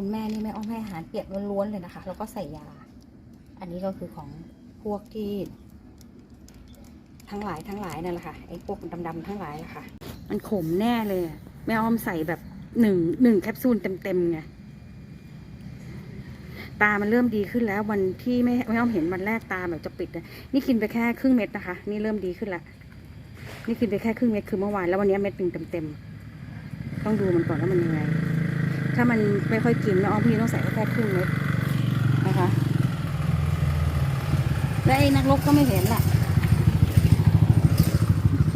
ุณแม่นี่แม่อ้อมให้อาหารเปียกล้วนๆเลยนะคะ แล้วก็ใส่ยา อันนี้ก็คือของพวกที่ทั้งหลายทั้งหลายนั่นแหละค่ะไอ้พวกดำๆทั้งหลายแหละค่ะ มันขมแน่เลยแม่อ้อมใส่แบบหนึ่งหนึ่งแคปซูลเต็มๆไงตามันเริ่มดีขึ้นแล้ววันที่ไม่ไม่อ้อมเห็นวันแรกตาแบบจะปิดนะนี่กินไปแค่ครึ่งเม็ดนะคะ นี่เริ่มดีขึ้นละนี่กินไปแค่ครึ่งเม็ดคือเมื่อวานแล้ววันนี้เม็ดหนึ่งเต็มๆต้องดูมันก่อนว่ามันยังไง ถ้ามันไม่ค่อยกินแม่อ้อมพี่ต้องใส่แค่ครึ่งเม็ดนะคะและไอ้นักรบก็ไม่เห็นล่ะ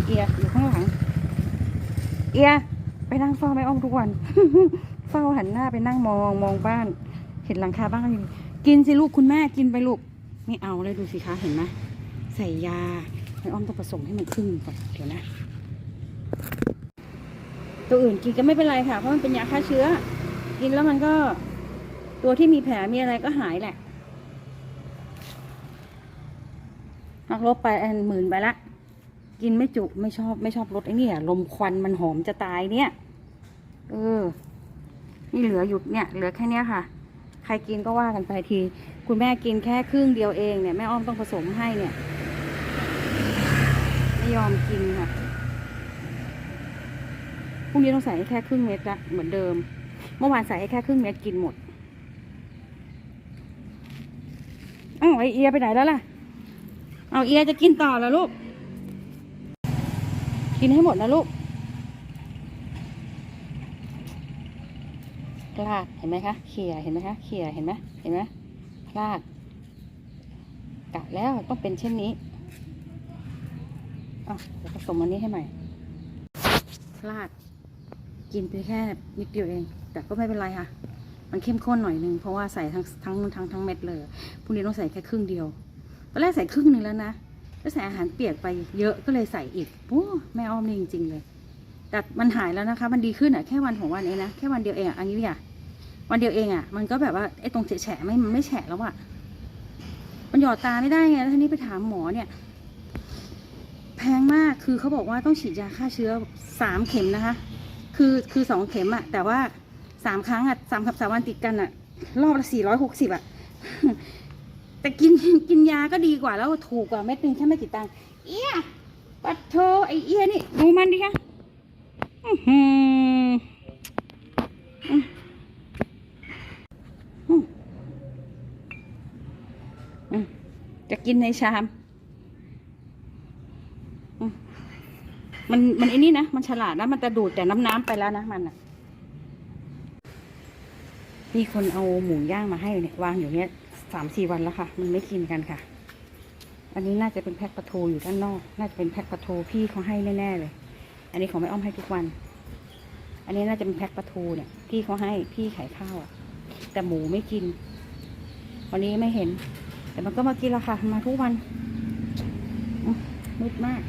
เอียอยู่ข้างหลัง เอีย ไปนั่งเฝ้าแม่อ้อมทุกวัน เฝ้าหันหน้าไปนั่งมองมองบ้าน เห็นหลังคาบ้านอยู่กินสิลูกคุณแม่กินไปลูก ไม่เอาเลยดูสิคะเห็นไหมใส่ยาแม่อ้อมต้องผสมให้มันครึ่งก่อนเดี๋ยวนะ ตัวอื่นกินก็ไม่เป็นไรค่ะ เพราะมันเป็นยาฆ่าเชื้อ กินแล้วมันก็ ตัวที่มีแผลมีอะไรก็หายแหละหักลบไปอันหมื่นไปละ กินไม่จุไม่ชอบไม่ชอบรสไอ้นี่ลมควันมันหอมจะตายเนี่ย เออ นี่เหลืออยู่เนี่ย เหลือแค่เนี้ยค่ะ ใครกินก็ว่ากันไปที คุณแม่กินแค่ครึ่งเดียวเองเนี่ยแม่อ้อมต้องผสมให้เนี่ย ไม่ยอมกินค่ะพรุ่งนี้ต้องใส่แค่ครึ่งเม็ดละเหมือนเดิม เมื่อวานใส่แค่ครึ่งเม็ดกินหมดอ้าวไอเอียไปไหนแล้วล่ะ เอาเอียจะกินต่อแล้วลูก กินให้หมดนะลูกพลาดเห็นไหมคะเขี่ยเห็นไหมคะเขี่ยเห็นไหมเห็นไหมพลาดกะแล้วต้องเป็นเช่นนี้อะเดี๋ยวผสมอันนี้ให้ใหม่พลาด กินไปแค่นิดเดียวเอง แต่ก็ไม่เป็นไรค่ะ มันเข้มข้นหน่อยนึงเพราะว่าใส่ทั้งทั้งทั้งทั้งเม็ดเลยพรุ่งนี้ต้องใส่แค่ครึ่งเดียวตอนแรกใส่ครึ่งหนึ่งแล้วนะแล้วใส่อาหารเปียกไปเยอะก็เลยใส่อีกโอ้แม่อ้อมนี่จริง ๆ เลย แต่มันหายแล้วนะคะ มันดีขึ้นอะแค่วันของวันเองนะแค่วันเดียวเองอันนี้อะวันเดียวเองอะ มันก็แบบว่าไอ้ตรงแฉะไม่มันไม่แฉะแล้วอะมันหยอดตาไม่ได้ไงแล้วทีนี้ไปถามหมอเนี่ย แพงมากคือเขาบอกว่าต้องฉีดยาฆ่าเชื้อสามเข็มนะคะ คือคือสองเข็มอะแต่ว่า สามครั้งอะสามกับสามวันติดกันอะรอบละสี่ร้อยหกสิบอะแต่กินกินยาก็ดีกว่าแล้วถูกกว่าเม็ดนึงแค่ไม่กี่ตังค์เอี้ยปัดโทไอเอี้ยนี่ดูมันดิคะอือหืออืมอืมอืมจะกินในชาม มันมันไอ้นี่นะ มันฉลาดนะมันจะดูดแต่น้ำน้ำไปแล้วนะมันอะ มีคนเอาหมูย่างมาให้เนี่ยวางอยู่เนี้ยสามสี่วันแล้วค่ะ มันไม่กินกันค่ะ อันนี้น่าจะเป็นแพ็คปลาทูอยู่ด้านนอก น่าจะเป็นแพ็คปลาทูพี่เขาให้แน่ๆเลย อันนี้ของแม่อ้อมให้ทุกวัน อันนี้น่าจะเป็นแพ็คปลาทูเนี่ย พี่เขาให้พี่ขายข้าวอะแต่หมูไม่กิน วันนี้ไม่เห็น แต่มันก็มากินและค่ะ มาทุกวันมืดมาก